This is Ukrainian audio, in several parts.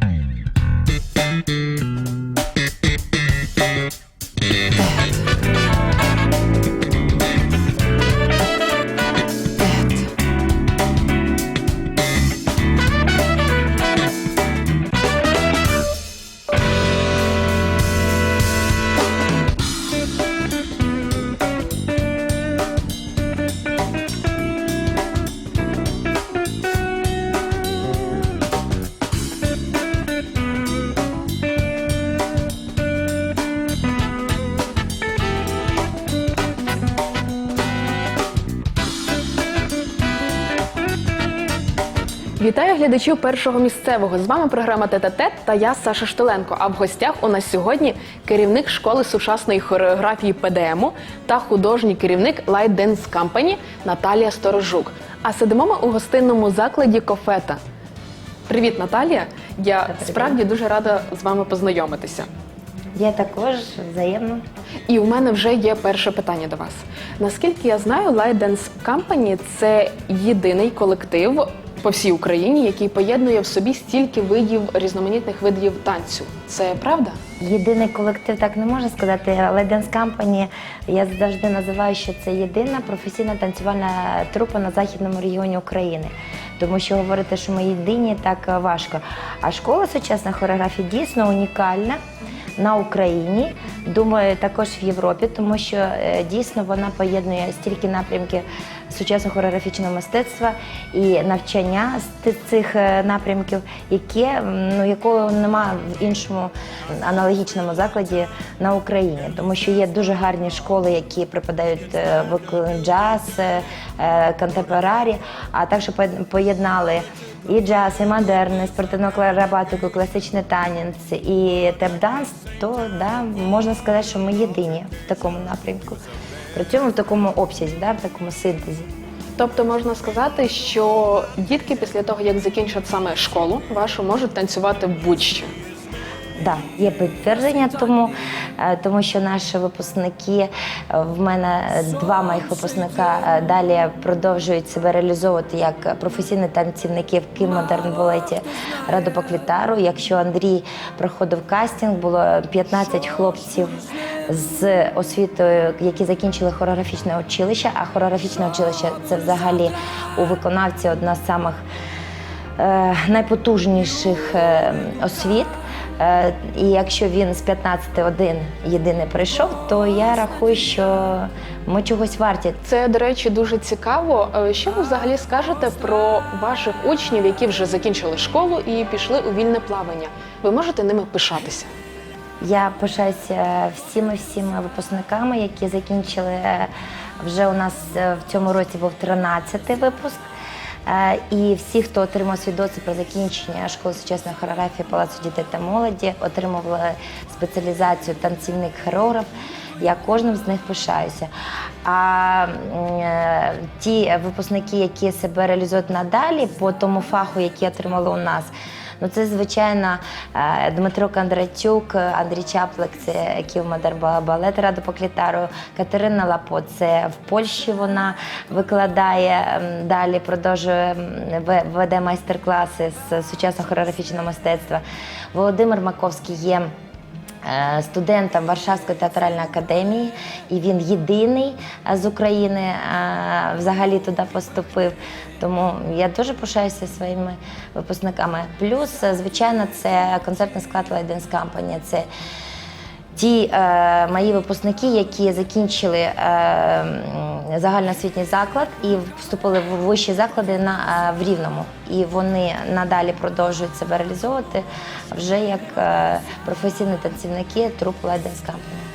Mm-hmm. Вітаю глядачів першого місцевого. З вами програма «Тет-а-тет» та я Саша Штиленко. А в гостях у нас сьогодні керівник школи сучасної хореографії ПДМу та художній керівник Light Dance Company Наталія Сторожук. А сидимо ми у гостинному закладі Кофета. Привіт, Наталія! Я справді дуже рада з вами познайомитися. Я також взаємно. І у мене вже є перше питання до вас. Наскільки я знаю, Light Dance Company – це єдиний колектив по всій Україні, який поєднує в собі стільки видів різноманітних видів танцю. Це правда? Єдиний колектив так не можна сказати, але Dance Company я завжди називаю, що це єдина професійна танцювальна трупа на західному регіоні України. Тому що говорити, що ми єдині, так е, важко. А школа сучасної хореографії дійсно унікальна на Україні. Думаю, також в Європі, тому що е, дійсно вона поєднує стільки напрямків сучасного хореографічного мистецтва і навчання з цих е, напрямків, яке ну якого немає в іншому аналогічному закладі на Україні, тому що є дуже гарні школи, які преподають е, вок- джаз, е, контемпорарі, а також поєднали. І джаз, і модерн, і спортивну акробатику, класичний танець і теп-данс, то да, можна сказати, що ми єдині в такому напрямку. Працюємо в такому обсязі, да, в такому синтезі. Тобто можна сказати, що дітки після того, як закінчать саме школу, вашу можуть танцювати будь-що. Да, є підтвердження, тому, е, тому що наші випускники, е, в мене два моїх випускника е, далі продовжують себе реалізовувати як професійні танцівники в Київ модерн балеті Радопоквітару. Якщо Андрій проходив кастинг, було 15 хлопців з освітою, які закінчили хореографічне училище, а хореографічне училище це взагалі у виконавці одна з самих е, найпотужніших е, освіт. Е, І якщо він з 15 один єдиний прийшов, то я рахую, що ми чогось варті. Це, до речі, дуже цікаво. Що ви взагалі скажете про ваших учнів, які вже закінчили школу і пішли у вільне плавання? Ви можете ними пишатися? Я пишаюся всіми всіми випускниками, які закінчили е, вже у нас е, в цьому році був 13-й випуск. Е, І всі, хто отримав свідоцтво про закінчення школи сучасної хореографії Палацу дітей та молоді, отримували спеціалізацію танцівник хореограф. Я кожним з них пишаюся. А е, ті випускники, які себе реалізують надалі по тому фаху, який отримали у нас, Ну, це звичайно е, Дмитро Кондратюк, Андрій Чаплик, це Київмодер балет Раду Поклітару, Катерина Лапо, це в Польщі вона викладає далі, продовжує ве- веде майстер-класи з сучасного хореографічного мистецтва. Володимир Маковський є. Е, Студентом Варшавської театральної академії, і він єдиний е, з України е, взагалі туди поступив. Тому я дуже пишаюся своїми випускниками. Плюс, звичайно, це концертний склад Лайденс Кампанія. Це ті е, мої випускники, які закінчили е, загальноосвітній заклад і вступили в вищі заклади на, е, в Рівному. І вони надалі продовжують себе реалізовувати вже як е, професійні танцівники труп Леденс Company.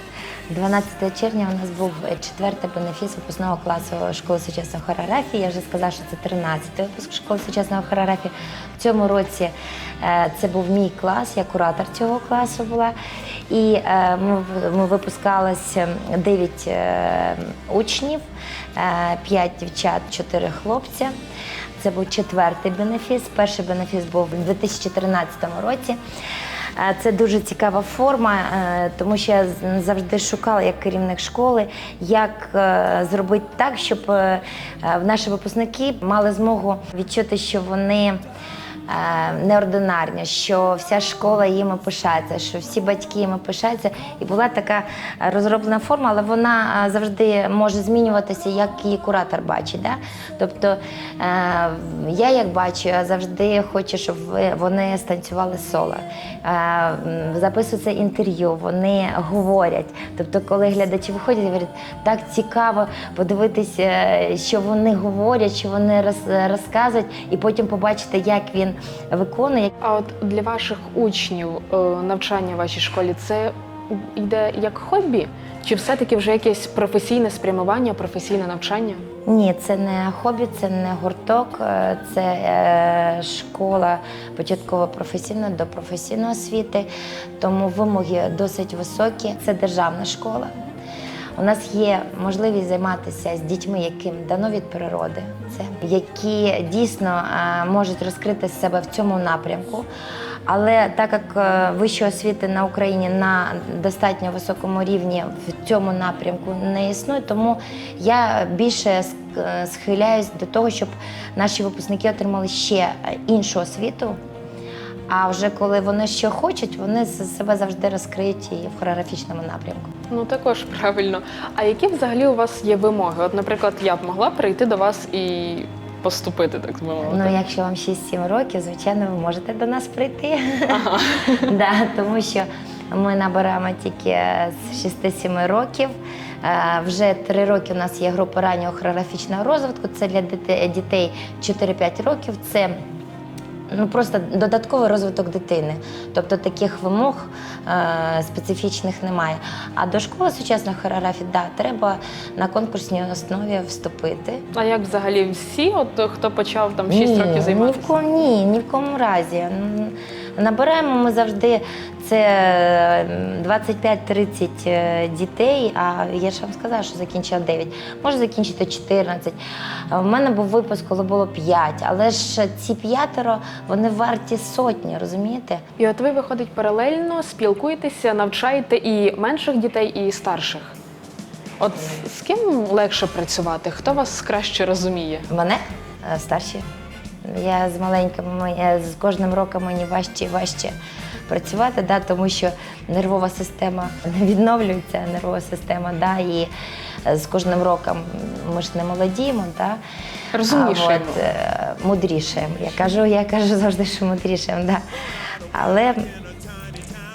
12 червня у нас був четвертий бенефіс випускного класу школи сучасної хореографії. Я вже сказала, що це 13-й випуск школи сучасної хореографії. В цьому році е, це був мій клас, я куратор цього класу була. І е, ми, в- 9 е, учнів, 5 дівчат, 4 хлопця. Це був четвертий бенефіс. Перший бенефіс був у 2013 році. Е, Це дуже цікава форма, е, тому що я завжди шукала як керівник школи, як е, зробити так, щоб наші випускники мали змогу відчути, що вони неординарні, що вся школа їми пишається, що всі батьки їми пишаються. І була така е, розроблена форма, але вона е, завжди може змінюватися, як її куратор бачить. Да? Тобто е, я як бачу, я завжди хочу, щоб вони станцювали соло. Е, записується інтерв'ю, вони говорять. Тобто, коли глядачі виходять, говорять, так цікаво подивитися, е, що вони говорять, що вони роз- розказують, і потім побачити, як він виконує. А от для ваших учнів е, навчання в вашій школі це йде як хобі? Чи все-таки вже якесь професійне спрямування, професійне навчання? Ні, це не хобі, це не гурток, е, це е, школа початково професійна до професійної освіти, тому вимоги досить високі. Це державна школа. У нас є можливість займатися з дітьми, яким дано від природи, це які дійсно е, можуть розкрити себе в цьому напрямку. Але так як е, вищої освіти на Україні на достатньо високому рівні в цьому напрямку не існує, тому я більше е, схиляюсь до того, щоб наші випускники отримали ще іншу освіту. А вже коли вони що хочуть, вони себе завжди розкриють і в хореографічному напрямку. Ну також правильно. А які взагалі у вас є вимоги? От, наприклад, я б могла прийти до вас і поступити, так би мовити. Ну, якщо вам 6-7 років, звичайно, ви можете до нас прийти. да, тому що ми набираємо тільки з 6-7 років. Е, Вже 3 роки у нас є група раннього хореографічного розвитку. Це для дітей 4-5 років. Це ну, просто додатковий розвиток дитини. Тобто таких вимог е, специфічних немає. А до школи сучасної хореографії, да, треба на конкурсній основі вступити. А як взагалі всі, от хто почав там 6 ні, років займатися? в, ні, ні в кому разі. Набираємо ми завжди це е, 25-30 е, дітей, а я ж вам сказала, що закінчила 9. Може закінчити 14. А В мене був випуск, коли було 5, але ж ці п'ятеро вони варті сотні, розумієте? І от ви виходить паралельно, спілкуєтеся, навчаєте і менших дітей, і старших. От з ким легше працювати? Хто вас краще розуміє? Мене е, старші. Я з маленькими е, з кожним роком мені важче і важче працювати, да, тому що нервова система не відновлюється, нервова система, да, і е, з кожним роком ми ж не молодіємо, да, Розумнішаємо. От, е, мудрішаємо. Я кажу, я кажу завжди, що мудрішаємо. Да. Але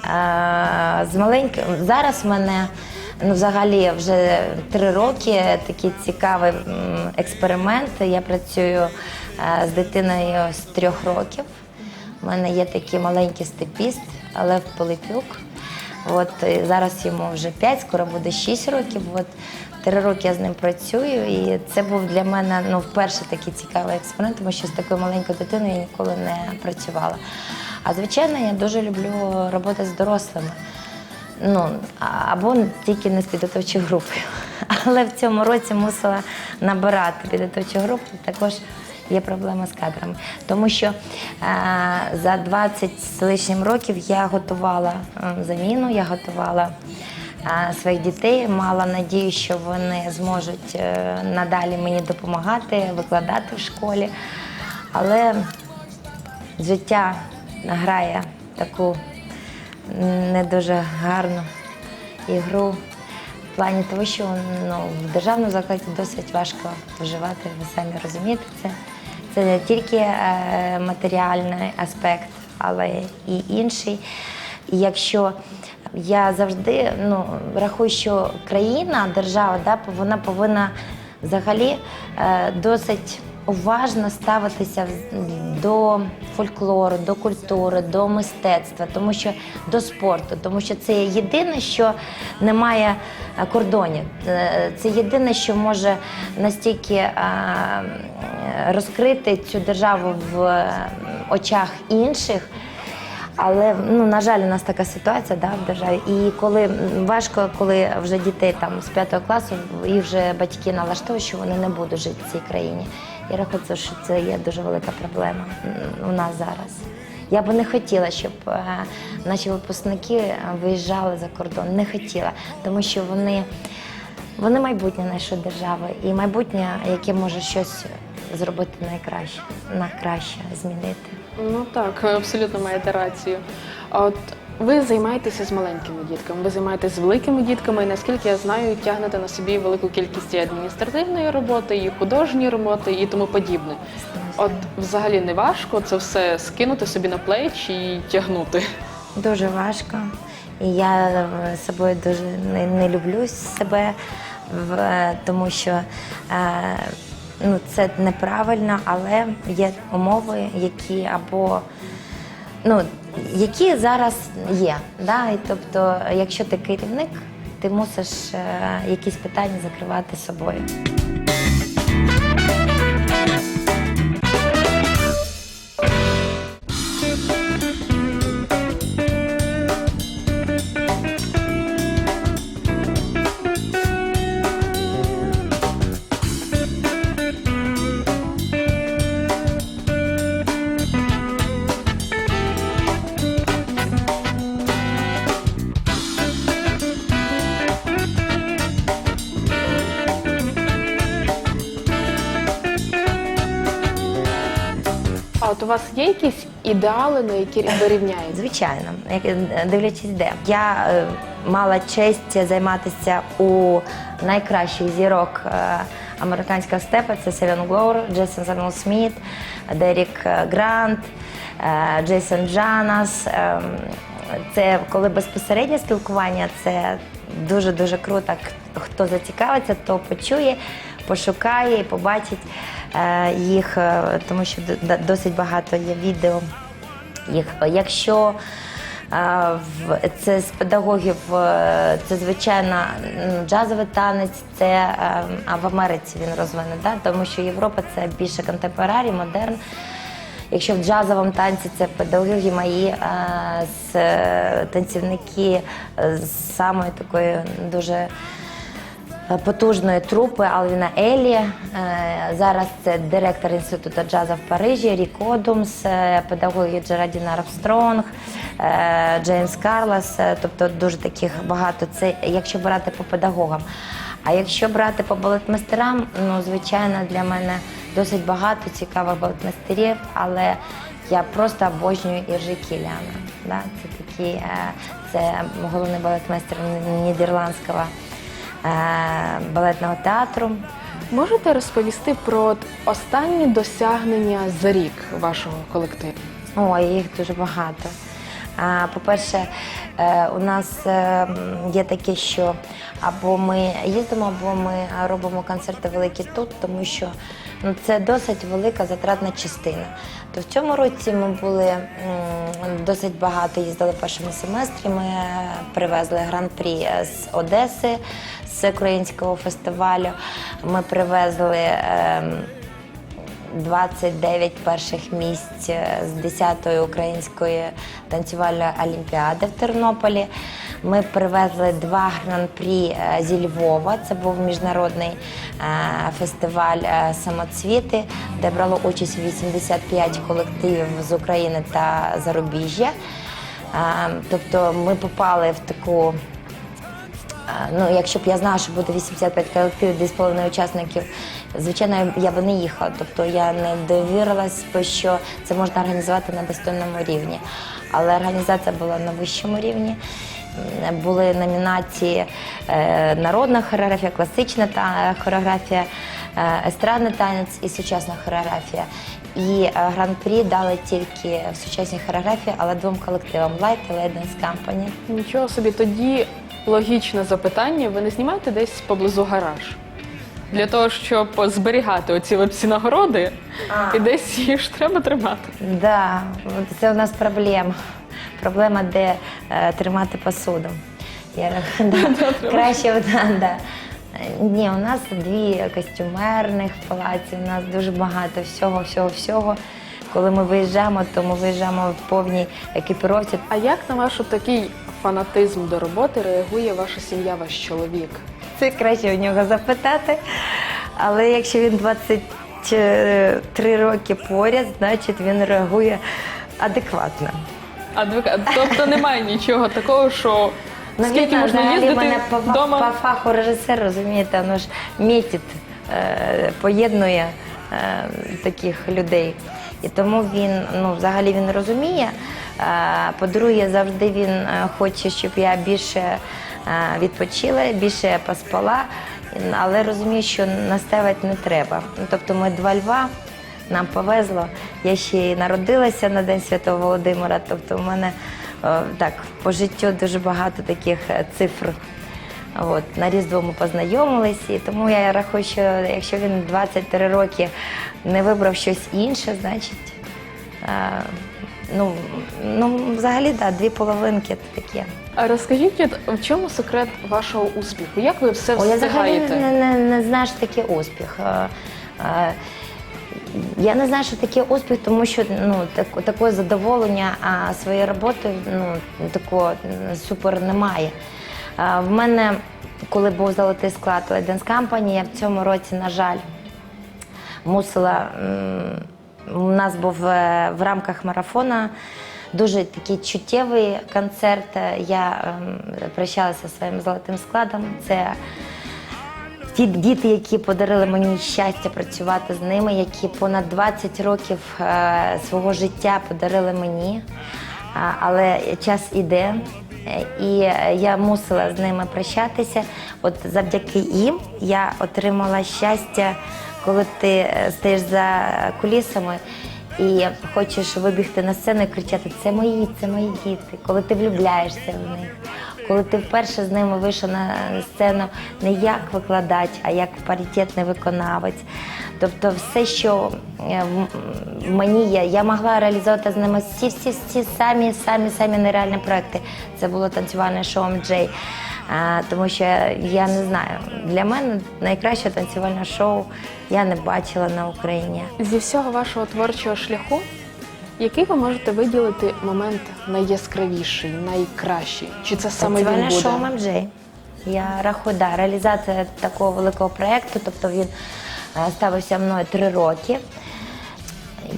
а, з маленьким зараз в мене ну, взагалі вже три роки такий цікавий експеримент. Я працюю з дитиною з трьох років. У мене є такий маленький степіст Лев Пилипюк. От зараз йому вже 5, скоро буде 6 років. От три роки я з ним працюю, і це був для мене ну, вперше такий цікавий експеримент, тому що з такою маленькою дитиною я ніколи не працювала. А звичайно, я дуже люблю роботи з дорослими. Ну, або тільки не з підготовчою групою. Але в цьому році мусила набирати підготовчу групу. Також є проблема з кадрами. Тому що е, за 20 з лишнім років я готувала е, заміну, я готувала е, своїх дітей, мала надію, що вони зможуть е, надалі мені допомагати, викладати в школі. Але життя грає таку не дуже гарну ігру в плані того, що ну, в державному закладі досить важко виживати, ви самі розумієте це. Це не тільки е, матеріальний аспект, але і інший. Якщо я завжди ну, рахую, що країна, держава, да, вона повинна взагалі е, досить уважно ставитися до фольклору, до культури, до мистецтва, тому що до спорту, тому що це єдине, що не має е, кордонів. Е, Це єдине, що може настільки е, розкрити цю державу в очах інших. Але ну на жаль, у нас така ситуація да, в державі. І коли важко, коли вже дітей там з п'ятого класу їх вже батьки налаштовують, що вони не будуть жити в цій країні. Я рахую, що це є дуже велика проблема у нас зараз. Я би не хотіла, щоб е, наші випускники е, виїжджали за кордон. Не хотіла, тому що вони, вони майбутнє нашої держави і майбутнє, яке може щось зробити найкраще, на краще змінити. Ну так, абсолютно маєте рацію. От ви займаєтеся з маленькими дітками, ви займаєтеся з великими дітками, і наскільки я знаю, тягнете на собі велику кількість і адміністративної роботи, і художньої роботи, і тому подібне. От взагалі не важко це все скинути собі на плечі і тягнути. Дуже важко. І я собою дуже не, не люблю себе, в- тому що е, ну, це неправильно, але є умови, які або ну, які зараз є. Да? І тобто, якщо ти керівник, ти мусиш е, якісь питання закривати собою. Ідеали, на які ви рівняєте? Звичайно, як е, дивлячись, де я е, мала честь займатися у найкращих зірок е, американського степа. Це Селен Глоур, Джейсон Арнольд Сміт, Дерік е, Грант, е, Джейсон Джанас. Е, Це коли безпосереднє спілкування, це дуже дуже круто. Хто зацікавиться, то почує, пошукає і побачить е, їх, тому що досить багато є відео Якщо е, це з педагогів, е, це звичайно джазовий танець, це е, а в Америці він розвинений, да? тому що Європа це більше контемпорарі, модерн. Якщо в джазовому танці це педагоги мої з танцівники з самої такої дуже потужної трупи Алвіна Елі. Е, Зараз це директор інституту джазу в Парижі, Рік Одумс, е, педагоги Джерадін Армстронг, е, Джеймс Карлас. Е, Тобто дуже таких багато. Це якщо брати по педагогам. А якщо брати по балетмейстерам, ну звичайно для мене досить багато цікавих балетмейстерів, але я просто обожнюю Іржи Кіляна. Да? Це такі, е, це головний балетмейстер нідерландського е, балетного театру. Можете розповісти про останні досягнення за рік вашого колективу? Ой, їх дуже багато. По-перше, е, у нас е, є таке, що або ми їздимо, або ми робимо концерти великі тут, тому що ну, це досить велика затратна частина. То в цьому році ми були досить багато їздили в першому семестрі. Ми е, привезли гран-прі з Одеси з українського фестивалю. Ми привезли. ем, 29 перших місць з 10-ї української танцювальної олімпіади в Тернополі. Ми привезли два гран-прі е, зі Львова. Це був міжнародний е, фестиваль е, самоцвіти, де брало участь 85 колективів з України та зарубіжжя. Е, Тобто ми попали в таку Ну, якщо б я знала, що буде 85 колективів, 2,5 учасників, звичайно, я б не їхала. Тобто я не довірилась, би, що це можна організувати на достойному рівні. Але організація була на вищому рівні. Були номінації е, народна хореографія, класична та хореографія, е, естрадний танець і сучасна хореографія. І е, гран-прі дали тільки в сучасній хореографії, але двом колективам Light і Light Company. Нічого собі, тоді логічне запитання. Ви не знімаєте десь поблизу гараж? Для того, щоб зберігати оці всі нагороди, А. і десь їх ж треба тримати. Да, от це у нас проблема. Проблема, де е, тримати посуду. Я, да, краще да, да. Ні, у нас дві костюмерних в палаці, у нас дуже багато всього, всього, всього. Коли ми виїжджаємо, то ми виїжджаємо в повній екіпіровці. А як на ваш такий фанатизм до роботи реагує ваша сім'я, ваш чоловік? Це краще у нього запитати. Але якщо він 23 роки поряд, значить він реагує адекватно. Адвокат, тобто немає нічого такого, що Ну, скільки він, можна взагалі, їздити мене по, вдома. по фаху режисер, розумієте, воно ж мітить, е, поєднує е, таких людей. І тому він ну, взагалі він розуміє. Е, По-друге, завжди він е, хоче, щоб я більше е, відпочила, більше поспала, але розумію, що наставити не треба. Ну, Тобто ми два льва. Нам повезло. Я ще й народилася на День Святого Володимира. Тобто, в мене так по життю дуже багато таких цифр. От, на Різдво ми познайомилися, і тому я рахую, що якщо він 23 роки не вибрав щось інше, значить, е, ну, ну взагалі, да, дві половинки таке. А розкажіть, в чому секрет вашого успіху? Як ви все О, я взагалі встигаєте? не, не, не знаю, що таке успіх. Е, е, Я не знаю, що таке успіх, тому що ну, так, такого задоволення а, своєю роботою ну, такого супер немає. Е, В мене, коли був золотий склад у Еденс Company, я в цьому році, на жаль, мусила. У нас був е, в рамках марафона дуже такий чуттєвий концерт. Я ем, прощалася зі своїм золотим складом. Це ті діти, які подарили мені щастя працювати з ними, які понад 20 років е, свого життя подарили мені. Але час іде, е, і е, я мусила з ними прощатися. От завдяки їм я отримала щастя, коли ти е, стоїш за кулісами і хочеш вибігти на сцену і кричати Це мої, це мої діти, коли ти влюбляєшся в них коли ти вперше з ними вийшов на сцену не як викладач, а як паритетний виконавець. Тобто все, що е, мені є, я могла реалізувати з ними всі, всі, всі самі, самі, самі нереальні проекти. Це було танцювальне шоу «Джей». Тому що я не знаю, для мене найкраще танцювальне шоу я не бачила на Україні. Зі всього вашого творчого шляху, який ви можете виділити момент найяскравіший, найкращий? Чи це саме він буде? шоу «Мемджей». Я рахую, да, реалізація такого великого проєкту, тобто він е, ставився мною три роки.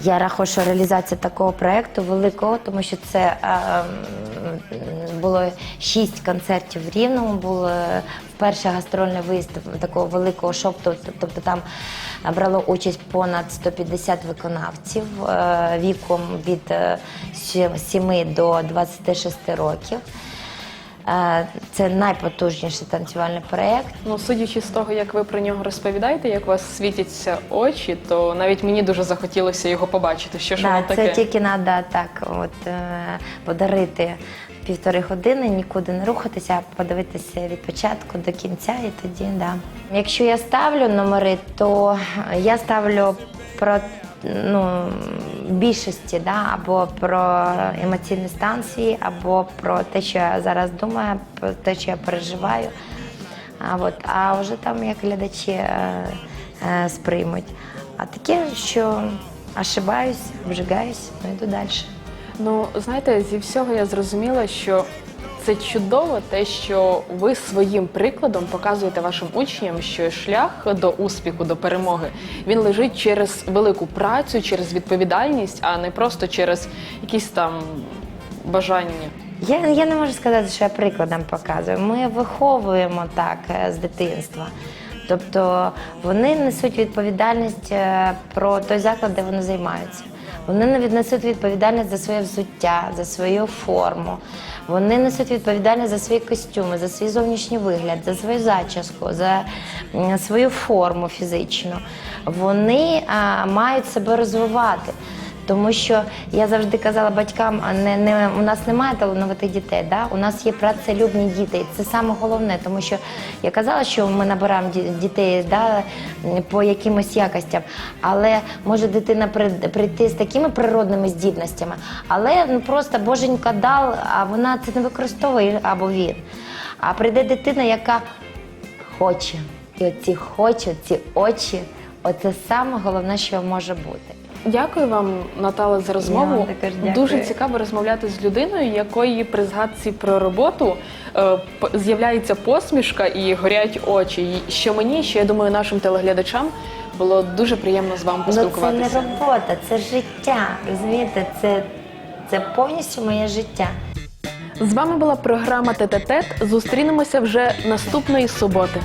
Я рахую, що реалізація такого проєкту великого, тому що це е, м, було шість концертів в Рівному, був перший вперше гастрольний виїзд такого великого шоу, тобто, там брало участь понад 150 виконавців е, віком від е, 7 до 26 років. Е, Це найпотужніший танцювальний проєкт. Ну, судячи з того, як ви про нього розповідаєте, як у вас світяться очі, то навіть мені дуже захотілося його побачити. Що ж Да, воно це тільки треба так от, е, подарити півтори години, нікуди не рухатися, а подивитися від початку до кінця і тоді, да. Якщо я ставлю номери, то я ставлю про ну, більшості, да, або про емоційні станції, або про те, що я зараз думаю, про те, що я переживаю. А, от, а вже там як глядачі е, е, сприймуть. А таке, що ошибаюсь, обжигаюсь, ну йду далі. Ну, знаєте, зі всього я зрозуміла, що це чудово, те, що ви своїм прикладом показуєте вашим учням, що шлях до успіху, до перемоги, він лежить через велику працю, через відповідальність, а не просто через якісь там бажання. Я, я не можу сказати, що я прикладом показую. Ми виховуємо так е, з дитинства. Тобто вони несуть відповідальність е, про той заклад, де вони займаються. Вони не несуть відповідальність за своє взуття, за свою форму. Вони несуть відповідальність за свої костюми, за свій зовнішній вигляд, за свою зачіску, за свою форму фізичну. Вони а, мають себе розвивати. Тому що я завжди казала батькам, не, не у нас немає талановитих дітей, да? у нас є працелюбні діти. Це саме головне, тому що я казала, що ми набираємо дітей да, по якимось якостям, але може дитина прийти з такими природними здібностями, але ну, просто боженька дав, а вона це не використовує або він. А прийде дитина, яка хоче. І оці хоче, ці очі, оце саме головне, що може бути. Дякую вам, Наталя, за розмову. вам також дякую. Дуже цікаво розмовляти з людиною, якої при згадці про роботу е, з'являється посмішка і горять очі. І що мені, що я думаю, нашим телеглядачам було дуже приємно з вами Ну це не поспілкуватися. робота, це життя. Розумієте, це, це повністю моє життя. З вами була програма ТТТ. Зустрінемося вже наступної суботи.